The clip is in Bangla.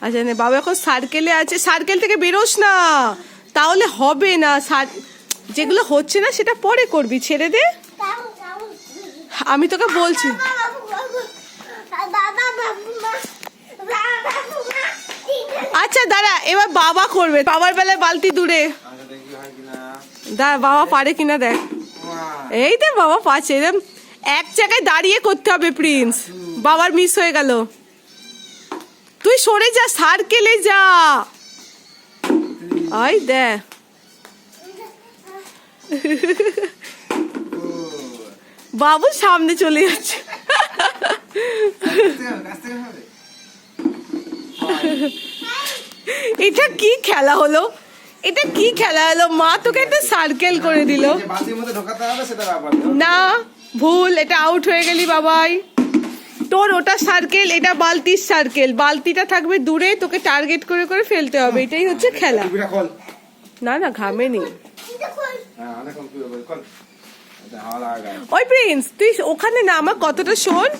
আচ্ছা নে বাবা এখন সার্কেলে আছে। সার্কেল থেকে বেরোস না। তাহলে হবে না। সার- যেগুলো হচ্ছে না সেটা পরে করবি। ছেড়ে দে। আমি তোকে বলছি। আচ্ছা দাঁড়া এবার বাবা করবে। বাবার বেলায় বালতি দূরে। দাঁড়া বাবা পারে কিনা দেখ। এই তো বাবা পাচ্ছে। এরকম এক জায়গায় দাঁড়িয়ে করতে হবে প্রিন্স। বাবার মিস হয়ে গেল। তুই সরে যা সার্কেলে যা। আই দে। বাবু সামনে চলে যাচ্ছে। এটা কি খেলা হলো? এটা কি খেলা হলো? মা তোকে একটা সার্কেল করে দিল। না। ভুল এটা আউট হয়ে গেলি বাবাই। তোর ওটা সার্কেল এটা বালতির সার্কেল বালতিটা থাকবে দূরে তোকে টার্গেট করে করে ফেলতে হবে। এটাই হচ্ছে খেলা। না না ঘামে নি হ্যাঁ। ওই প্রিন্স তুই ওখানে না আমার কতটা শোন?